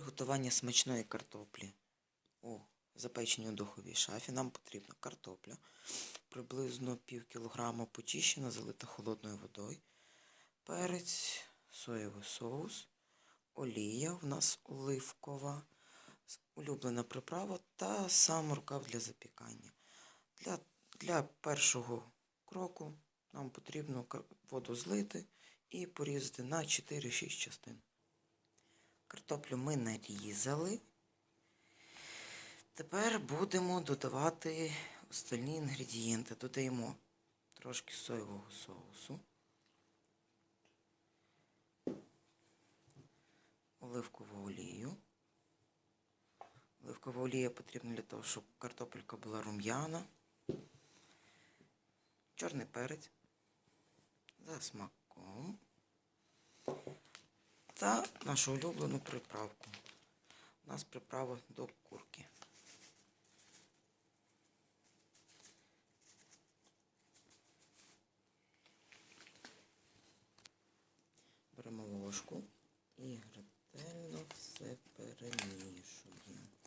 приготування смачної картоплі у запеченій у духовій шафі нам потрібна картопля, приблизно пів кілограма почищена, залита холодною водою, перець, соєвий соус, олія в нас оливкова, улюблена приправа та сам рукав для запікання. Для, для першого кроку нам потрібно воду злити і порізати на 4-6 частин. Картоплю ми нарізали. Тепер будемо додавати остальні інгредієнти. Додаємо трошки соєвого соусу, оливкову олію. Оливкова олія потрібна для того, щоб картопелька була рум'яна. Чорний перець за смаком та нашу улюблену приправку. У нас приправа до курки. Беремо ложку і ретельно все перемішуємо.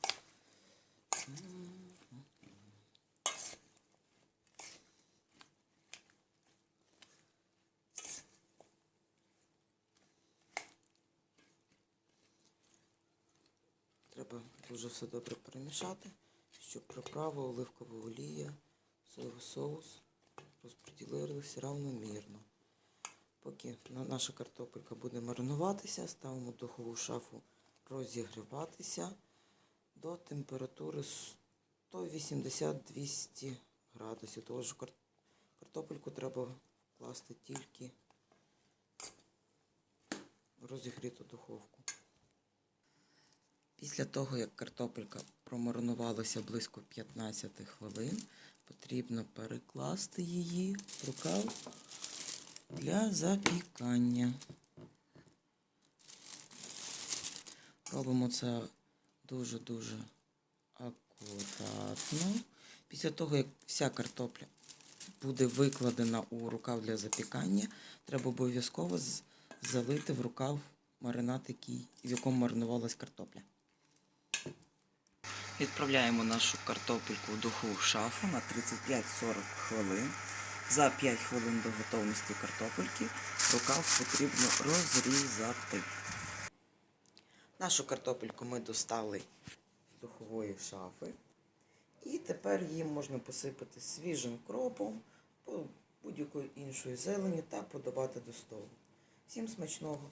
Треба дуже все добре перемішати, щоб приправа, оливкова олія, соєвий соус розподілилися равномірно. Поки наша картопелька буде маринуватися, ставимо духову шафу розігріватися до температури 180-200 градусів. Тому що картопельку треба вкласти тільки в розігріту духовку. Після того, як картопелька промаринувалася близько 15 хвилин, потрібно перекласти її в рукав для запікання. Робимо це дуже-дуже акуратно. Після того, як вся картопля буде викладена у рукав для запікання, треба обов'язково залити в рукав маринад, який, в якому маринувалась картопля. Відправляємо нашу картопельку в духову шафу на 35-40 хвилин. За 5 хвилин до готовності картопельки рукав потрібно розрізати. Нашу картопельку ми достали з духової шафи. І тепер її можна посипати свіжим кропом, по- будь-якою іншою зелені та подавати до столу. Всім смачного!